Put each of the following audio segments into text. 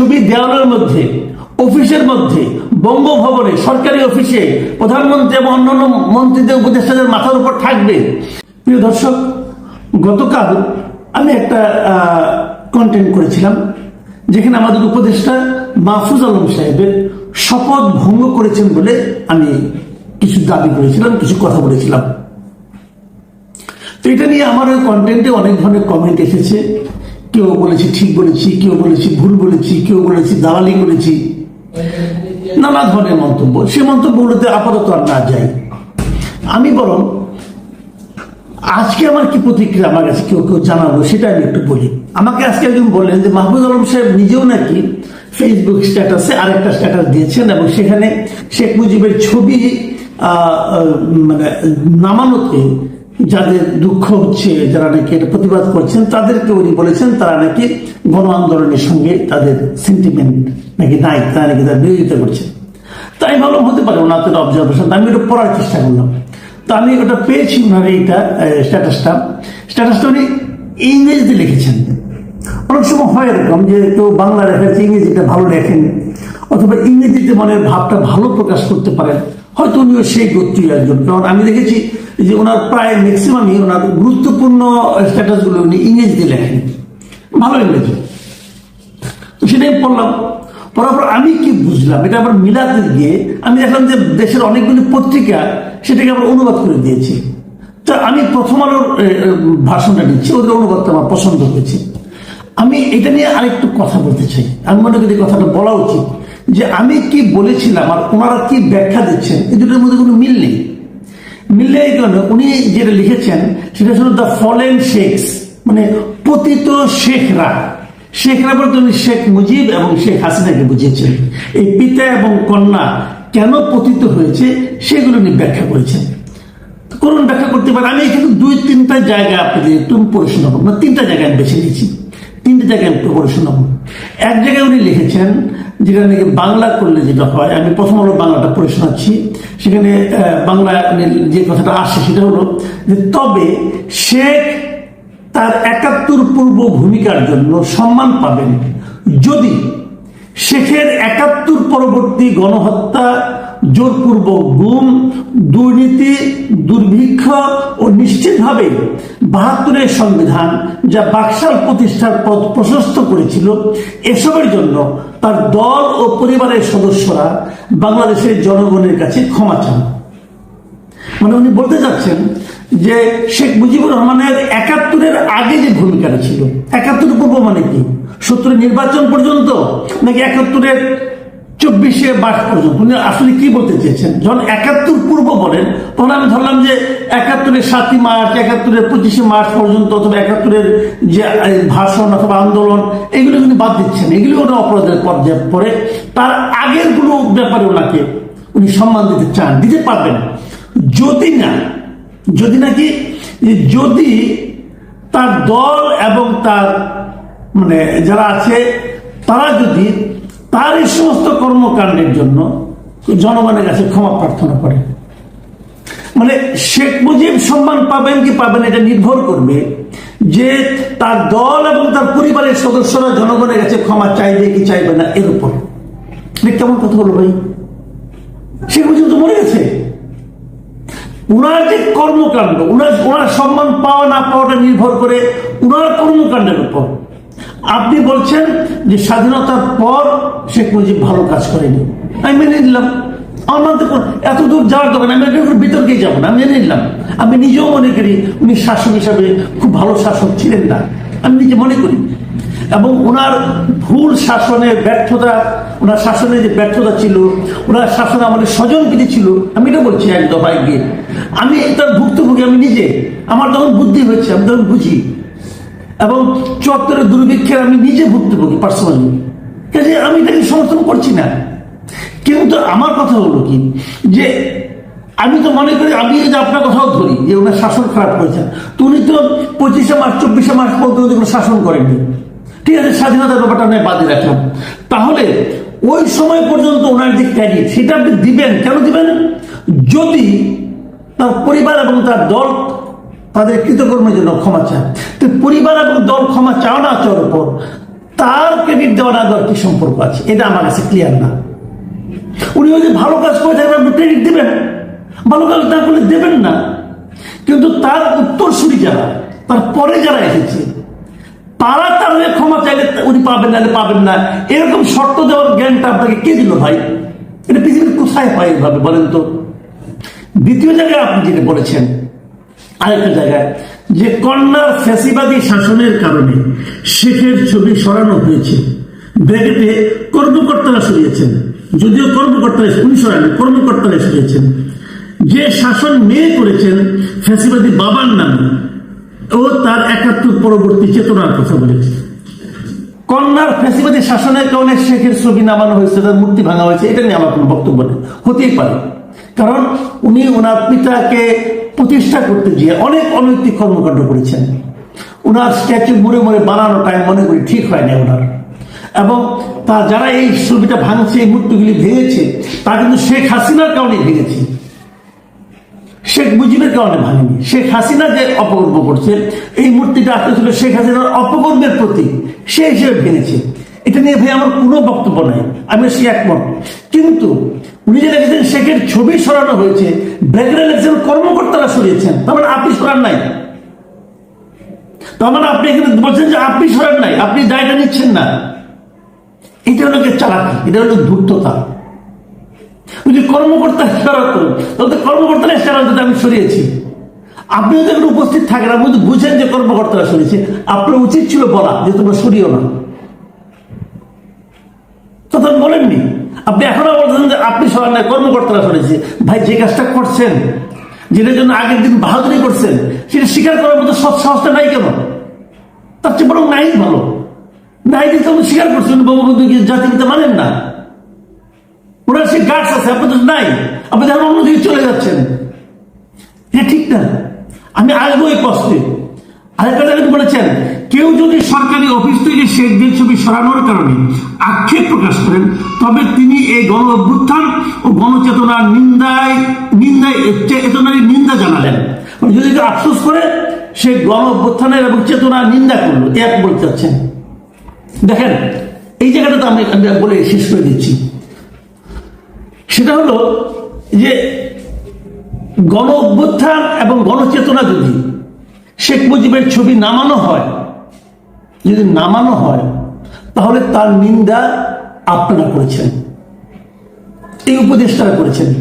ছবি দেওয়ালের মধ্যে, অফিসের মধ্যে, বঙ্গভবনে, সরকারি অফিসে, প্রধানমন্ত্রী এবং অন্যান্য মন্ত্রীদের, উপদেষ্টাদের মাথার উপর থাকবে। প্রিয় দর্শক, গতকাল আমি একটা কন্টেন্ট করেছিলাম, যেখানে আমাদের উপদেষ্টা মাহফুজ আলম সাহেবের শপথ ভঙ্গ করেছেন বলে আমি কিছু দাবি করেছিলাম, কিছু কথা বলেছিলাম। তো এটা নিয়ে আমার ওই কন্টেন্টে অনেক ধরনের কমেন্ট এসেছে। কেউ বলেছি ঠিক বলেছি, কেউ বলেছি ভুল বলেছি, কেউ বলেছি দালালি করেছি। নানা ধরনের মন্তব্য। সে মন্তব্যগুলোতে আপাতত আর না যাই। আমি বরং আজকে আমার কি প্রতিক্রিয়া আমার কাছে কেউ কেউ জানাব সেটা আমি একটু বলি। আমাকে আজকে একজন বললেন যে মাহবুব আলম সাহেব নিজেও নাকি ফেসবুক স্ট্যাটাসে আরেকটা স্ট্যাটাস দিয়েছেন এবং সেখানে শেখ মুজিবের ছবি মানে নামানোতে যাদের দুঃখ হচ্ছে, যারা নাকি প্রতিবাদ করছেন, তাদেরকে উনি বলেছেন, তারা নাকি গণ আন্দোলনের সঙ্গে তাদের সেন্টিমেন্ট নাকি নাই, তারা নাকি তার বিরোধিতা করছে। তাই ভাবলাম, হতে পারে ওনার তো অবজারভেশন আমি ওটা পড়ার চেষ্টা করলাম। তো আমি ওটা পেয়েছি ওনার এইটা স্ট্যাটাসটা স্ট্যাটাসটা উনি ইংরেজিতে লিখেছেন। অনেক সময় হয় এরকম যে কেউ বাংলা লেখাচ্ছে ইংরেজিটা ভালো লেখেন, অথবা ইংরেজিতে মনের ভাবটা ভালো প্রকাশ করতে পারেন। হয়তো উনিও সেই গোত্রী একজন। কারণ আমি দেখেছি যে ওনার প্রায় ম্যাক্সিমামই ওনার গুরুত্বপূর্ণ স্ট্যাটাসগুলো উনি ইংরেজিতে লেখেন। ভালো ইংরেজি। তো সেটাই পড়লাম। পড়ার পর আমি কি বুঝলাম? এটা আবার মিলাতে গিয়ে আমি দেখলাম যে দেশের অনেকগুলি পত্রিকা সেটাকে আবার অনুবাদ করে দিয়েছে। তা আমি প্রথম আলোর ভাষণটা নিচ্ছি ওদের অনুবাদটা আমার পছন্দ হয়েছে। আমি এটা নিয়ে আরেকটু কথা বলতে চাই। আমি মনে করি কথাটা বলা উচিত। যে আমি কি বলেছিলাম আর ওনারা কি ব্যাখ্যা দিচ্ছেন, এই দুটোর মধ্যে কোনো মিল নেই। মিললে এই কারণে উনি যেটা লিখেছেন, সেটা হলো দ্য ফলেন শেখস মানে পতিত শেখরা। শেখরা বলতে উনি শেখ মুজিব এবং শেখ হাসিনাকে বুঝিয়েছেন। এই পিতা এবং কন্যা কেন পতিত হয়েছে, সেগুলো উনি ব্যাখ্যা করেছেন। কোন ব্যাখ্যা করতে পারেন। আমি এখানে দুই, তিনটা জায়গা আপনাদের একটু পড়ে শোনাবো। না তিনটা জায়গায় আমি বেছে নিয়েছি। তিনটা জায়গায় আমি পড়ে এক জায়গায় উনি লিখেছেন যেটা নাকি বাংলা করলে যেটা হয়, আমি প্রথম হলো বাংলাটা পড়ে শোনাচ্ছি। সেখানে বাংলা যে কথাটা আসে সেটা হলো যে, তবে শেখ তার একাত্তর পূর্ব ভূমিকার জন্য সম্মান পাবেন যদি শেখের একাত্তর পরবর্তী গণহত্যা, জোরপূর্বক গুম, দুর্নীতি, দুর্ভিক্ষ ও নিশ্চিতভাবে বাহাত্তরের সংবিধান যা বাকশাল প্রতিষ্ঠার পথ প্রশস্ত করেছিল, এসবের জন্য তার দল ও পরিবারের সদস্যরা বাংলাদেশের জনগণের কাছে ক্ষমা চান। মানে উনি বলতে চাচ্ছেন যে শেখ মুজিবুর রহমানের একাত্তরের আগে যে ভূমিকাটা ছিল, একাত্তর পূর্ব মানে কি? সত্তরের নির্বাচন পর্যন্ত নাকি একাত্তরের চব্বিশে মার্চ পর্যন্ত উনি আসলে কি বলতে চেয়েছেন? যখন একাত্তর পূর্ব বলেন, তখন আমি ধরলাম যে একাত্তরের সাতই মার্চ, একাত্তরের পঁচিশে মার্চ পর্যন্ত অথবা একাত্তরের যে ভাষণ অথবা আন্দোলন, এগুলো কিন্তু বাদ দিচ্ছেন। এগুলো ওনার অপরাধের পর্যায়ে পড়ে। তার আগের কোনো ব্যাপারে ওনাকে উনি সম্মান দিতে চান, দিতে পারবেন। যদি না, যদি নাকি যদি তার দল এবং তার মানে যারা আছে, তারা যদি তার এই সমস্ত কর্মকাণ্ডের জন্য জনগণের কাছে ক্ষমা প্রার্থনা করে। মানে শেখ মুজিব সম্মান পাবেন কি পাবেন এটা নির্ভর করবে যে তার দল এবং তার পরিবারের সদস্যরা জনগণের কাছে ক্ষমা চাইবে কি চাইবে না এর উপর। কেমন কথা হলো ভাই? শেখ মুজিব তো মরে গেছে। উনার যে কর্মকাণ্ড, উনার ওনার সম্মান পাওয়া না পাওয়াটা নির্ভর করে উনার কর্মকাণ্ডের উপর। আপনি বলছেন যে স্বাধীনতার পর শেখ মুজিব ভালো কাজ করেনি। আমি মেনে নিলাম। আমার মানতে এত দূর যাওয়ার দরকার আমি এটার বিতর্কেই যাব না। আমি মেনে নিলাম। আমি নিজেও মনে করি উনি শাসক হিসাবে খুব ভালো শাসক ছিলেন না। আমি নিজে মনে করি। এবং ওনার ভুল শাসনের ব্যর্থতা, ওনার শাসনে যে ব্যর্থতা ছিল, ওনার শাসনে আমাদের স্বজনপ্রীতি ছিল, আমি এটা বলছি এক দফায় গিয়ে। আমি তার ভুক্তভোগী আমি নিজে। আমার তখন বুদ্ধি হয়েছে, আমি তখন বুঝি। এবং চত্বরের দুর্ভিক্ষের আমি নিজে ভুক্তভোগী পার্সোনালি কাজে আমি এটাকে সমর্থন করছি না। কিন্তু আমার কথা হলো কি, যে আমি তো মনে করি, আমি যদি আপনার কথাও ধরি, যে ওনার শাসন খারাপ করেছেন, তো উনি তো পঁচিশে মার্চ, চব্বিশে মার্চ পর্যন্ত কোনো শাসন করেননি। ঠিক আছে স্বাধীনতার ব্যাপারটা আমি বাদে রাখলাম। তাহলে ওই সময় পর্যন্ত ওনার যে ক্যারিয়ার, সেটা আপনি দিবেন, কেন দিবেন? যদি তার পরিবার এবং তার দল তাদের কৃতকর্মের জন্য ক্ষমা চায়। তো পরিবার এবং দল ক্ষমা চাও না, চাওয়ার উপর তার ক্রেডিট দেওয়া না দেওয়ার কি সম্পর্ক আছে? এটা আমার কাছে ক্লিয়ার না। উনি যদি ভালো কাজ করে থাকেন আপনি ক্রেডিট দেবেন। ভালো কাজ না করলে দেবেন না। কিন্তু তার উত্তরসূরি যারা, তার পরে যারা এসেছে, তারা তার ক্ষমা চাইলে উনি পাবেন না পাবেন না। এরকম শর্ত দেওয়ার জ্ঞানটা আপনাকে কে দিল ভাই? এটা পৃথিবীর কোথায় পায় এভাবে বলেন তো? দ্বিতীয় জায়গায় আপনি যেটা বলেছেন আরেকটা জায়গায়, যে কন্যার ফ্যাসিবাদী শাসনের কারণে শেখের ছবি সরানো হয়েছে। ব্র্যাকেটে কর্মকর্তারা সরিয়েছেন। যদিও কর্মকর্তারা উনি সরান, কর্মকর্তারা সরিয়েছেন। যে শাসন মেয়ে করেছেন ফ্যাসিবাদী বাবার নামে, ও তার একাত্তর পরবর্তী চেতনার কথা বলেছে। কন্যার ফ্যাসিবাদী শাসনের কারণে শেখের ছবি নামানো হয়েছে, তার মূর্তি ভাঙা হয়েছে, এটা নিয়ে আমার কোনো বক্তব্য নেই। হতেই পারে। কারণ উনি ওনার পিতাকে প্রতিষ্ঠা করতে গিয়ে অনেক অনৈতিক কর্মকাণ্ড করেছেন। ওনার স্ট্যাচু মুড়ে মুড়ে বানানোটা আমি মনে করি ঠিক হয়নি ওনার এবং তা যারা এই ছবিটা ভাঙছে, এই মূর্তিগুলি ভেঙেছে, তা কিন্তু শেখ হাসিনার কারণে ভেঙেছে। শেখ মুজিবের কারণে ভাঙেনি। শেখ হাসিনা যে অপকর্ম করছে, এই মূর্তিটা আসতে ছিল শেখ হাসিনার অপকর্মের প্রতি সে হিসেবে ভেঙেছে। এটা নিয়ে ভাই আমার কোনো বক্তব্য নাই। আমি সে একমত। কিন্তু উনি যে লিখেছেন, শেখের ছবি সরানো হয়েছে। ব্যাকগ্রাউন্ড একজন কর্মকর্তারা সরিয়েছেন। তার মানে আপনি সরান নাই। তার মানে আপনি এখানে বলছেন যে আপনি সরান নাই, আপনি দায়টা নিচ্ছেন না। এটা হলো গিয়ে চালাকি? এটা হলো ধূর্ততা। যদি কর্মকর্তা ইশারা করুন। তাহলে কর্মকর্তারা যদি আমি সরিয়েছি। আপনি যদি উপস্থিত থাকেন, আপনি বুঝেন যে কর্মকর্তারা সরিয়েছে, আপনার উচিত ছিল বলা, যে তোমরা সরিয়েও না। তখন বলেননি। আপনি এখনও বলছেন যে আপনি না কর্মকর্তারা সরেছে। ভাই, যে কাজটা করছেন, যেটার জন্য আগের দিন বাহাদুরি করছেন, সেটা স্বীকার করার মতো সৎ সাহসটা নাই কেন? তার চেয়ে বরং নাই ভালো। নাই দিতে আপনি স্বীকার করছেন বঙ্গবন্ধু কি জাতিপিতা মানেন না। ওনার সে গাছ আছে, আপনাদের নাই। আপনি দেখেন অন্যদিকে চলে যাচ্ছেন। এটা ঠিক না। আমি আসব এই প্রশ্নে আরেকটা বলেছেন কেউ যদি সরকারি অফিস থেকে শেখ শেখদের ছবি সরানোর কারণে আক্ষেপ প্রকাশ করেন, তবে তিনি এই গণ অভ্যুত্থান ও গণচেতনার নিন্দায় নিন্দায়, চেতনার নিন্দা জানালেন। যদি কেউ আফসোস করে, সে গণ অভ্যুত্থানের এবং চেতনার নিন্দা করল। এক বলতে চাচ্ছেন। দেখেন, এই জায়গাটা তো আমি আমি বলে শেষ করে দিচ্ছি। সেটা হলো যে গণ অভ্যুত্থান এবং গণচেতনা যদি শেখ মুজিবের ছবি নামানো হয় যদি নামানো হয়, তাহলে তার নিন্দা আপনারা করেছেন। এই উপদেষ্টারা করেছেন।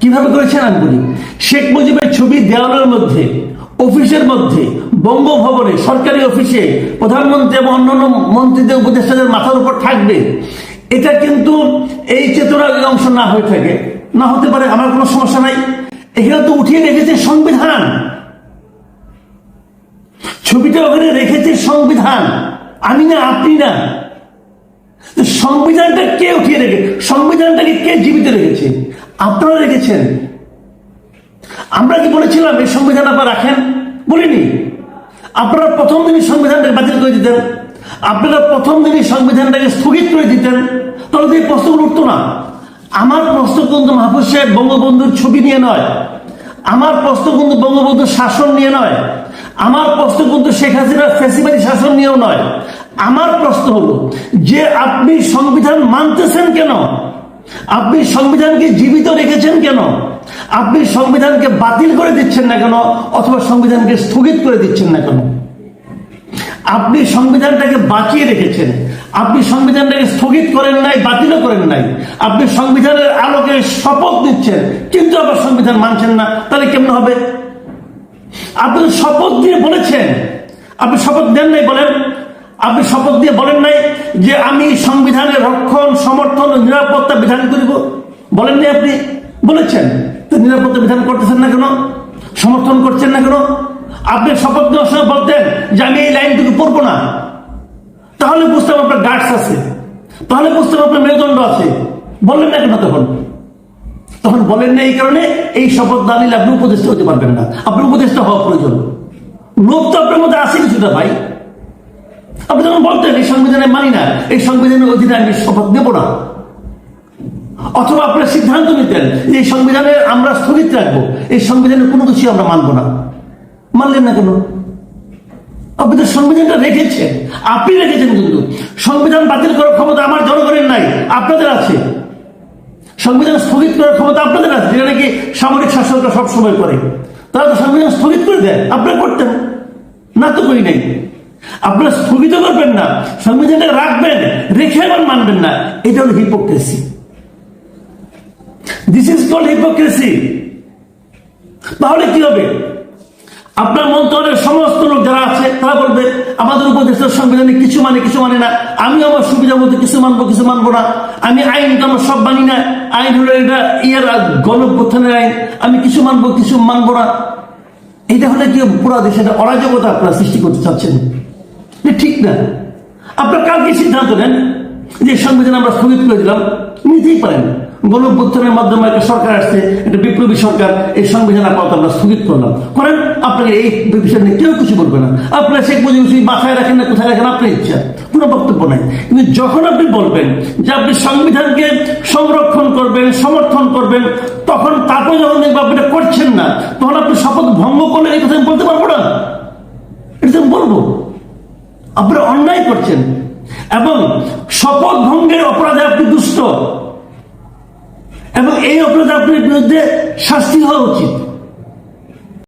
কীভাবে করেছেন আমি বলি? শেখ মুজিবের ছবি দেওয়ালের মধ্যে, অফিসের মধ্যে, বঙ্গভবনে, সরকারি অফিসে, প্রধানমন্ত্রী এবং অন্যান্য মন্ত্রীদের, উপদেষ্টাদের মাথার উপর থাকবে। এটা কিন্তু এই চেতনার অংশ না হয়ে থাকে, না হতে পারে, আমার কোনো সমস্যা নাই। এখানে তো উঠিয়ে রেখেছে সংবিধান। ছবিটা ওখানে রেখেছে সংবিধান। আমি না, আপনি না। সংবিধানটা কে উঠিয়ে রেখে, সংবিধানটাকে কে জীবিত রেখেছে? আপনারা রেখেছেন। আমরা কি বলেছিলাম এই সংবিধান আপনারা রাখেন? বলিনি। আপনারা প্রথম দিনই সংবিধানটাকে বাতিল করে দিতেন। আপনারা প্রথম দিনই সংবিধানটাকে স্থগিত করে দিতেন। তাহলে তো এই প্রশ্নগুলো উঠতো না। আমার প্রশ্ন কিন্তু মাহফুজ সাহেব বঙ্গবন্ধুর ছবি নিয়ে নয়। আমার প্রশ্ন কিন্তু বঙ্গবন্ধুর শাসন নিয়ে নয়। আমার প্রশ্ন কিন্তু শেখ হাসিনার ফেসিবাদী শাসন নিয়েও নয়। আমার প্রশ্ন হলো, যে আপনি সংবিধান মানতেছেন কেন? আপনি সংবিধানকে জীবিত রেখেছেন কেন? আপনি সংবিধানকে বাতিল করে দিচ্ছেন না কেন? অথবা সংবিধানকে স্থগিত করে দিচ্ছেন না কেন? আপনি সংবিধানটাকে বাঁচিয়ে রেখেছেন। আপনি সংবিধানটাকে স্থগিত করেন নাই, বাতিলও করেন নাই। আপনি সংবিধানের আলোকে শপথ নিচ্ছেন, কিন্তু আবার সংবিধান মানছেন না। তাহলে কেমন হবে? আপনি শপথ দিয়ে বলেছেন। আপনি শপথ দেন নাই বলেন। আপনি শপথ দিয়ে বলেন নাই যে আমি সংবিধানের রক্ষণ, সমর্থন ও নিরাপত্তা বিধান করিব। বলেন নাই আপনি। বলেছেন। তো নিরাপত্তা বিধান করতেছেন না কেন? সমর্থন করছেন না কেন? আপনি শপথ দেওয়ার সময় বলতেন যে আমি এই লাইনটুকু পড়ব না। তাহলে বুঝতে হবে আপনার গার্ডস আছে। তাহলে বুঝতে হবে আপনার মেরুদণ্ড আছে। বললেন না কেন তখন? তখন বলেন না এই কারণে এই শপথ না নিলে আপনি উপদেষ্টা হতে পারবেন না। আপনি উপদেষ্টা হওয়া প্রয়োজন। লোক তো আপনার মধ্যে আছে কিছুটা ভাই। আপনি যখন বলতেন, এই সংবিধানে মানি না, এই সংবিধানের অধীনে আমি শপথ নেব না। অথবা আপনারা সিদ্ধান্ত নিতেন যে এই সংবিধানে আমরা স্থগিত রাখব, এই সংবিধানের কোনো কিছুই আমরা মানবো না। মানলেন না কেন? আপনি তো সংবিধানটা রেখেছেন। আপনি রেখেছেন কিন্তু। সংবিধান বাতিল করার ক্ষমতা আমার জনগণের নাই, আপনাদের আছে। সংবিধান স্থগিত করার ক্ষমতা আপনাদের আছে, যেটা নাকি সামরিক শাসকরা সবসময় করে। তারা তো সংবিধান স্থগিত করে দেয়, আপনারা করতেন। না তো করি নাই। আপনারা স্থগিত করবেন না সংবিধানে রাখবেন, রেখে আবার মানবেন না, এটা হলো hypocrisy this is call hypocrisy তাহলে কি হবে? আপনার মন্ত্রণের সমস্ত লোক যারা আছে, তারা বলবে, আমাদের উপদেশের সংবিধানে কিছু মানে কিছু মানে না। আমি আমার সুবিধা মতো কিছু মানবো কিছু মানবো না। আমি আইন তো আমার সব মানি না। আইন হলো এটা ইয়ার গণপ্রথানের আইন। আমি কিছু মানবো কিছু মানবো না। এটা হলে কি পুরো দেশে অরাজকতা আপনারা সৃষ্টি করতে চাচ্ছেন? ঠিক না। আপনার কালকে সিদ্ধান্ত নেন যে সংবিধান আমরা স্থগিত করে দিলাম। নিতেই পারেন। গণঅভ্যুত্থানের মাধ্যমে একটা সরকার আসছে, একটা বিপ্লবী সরকার, এই সংবিধান আপাতত আমরা স্থগিত করলাম। করেন, আপনাকে এই বিষয় নিয়ে কেউ কিছু বলবে না। আপনার শেখ মুজিব সেই বাসায় রাখেন না, কোথায় রাখেন, আপনার ইচ্ছা। কোনো বক্তব্য নাই। কিন্তু যখন আপনি বলবেন যে আপনি সংবিধানকে সংরক্ষণ করবেন, সমর্থন করবেন, তখন তারপরে যখন দেখবেন আপনি করছেন না, তখন আপনি শপথ ভঙ্গ করলে এই কথা বলতে পারব না। এটা আমি বলব। আপনারা অন্যায় করছেন। এবং শপথ ভঙ্গের অপরাধে আপনি দুষ্ট। এবং এই অপরাধ আপনার বিরুদ্ধে শাস্তি হওয়া উচিত।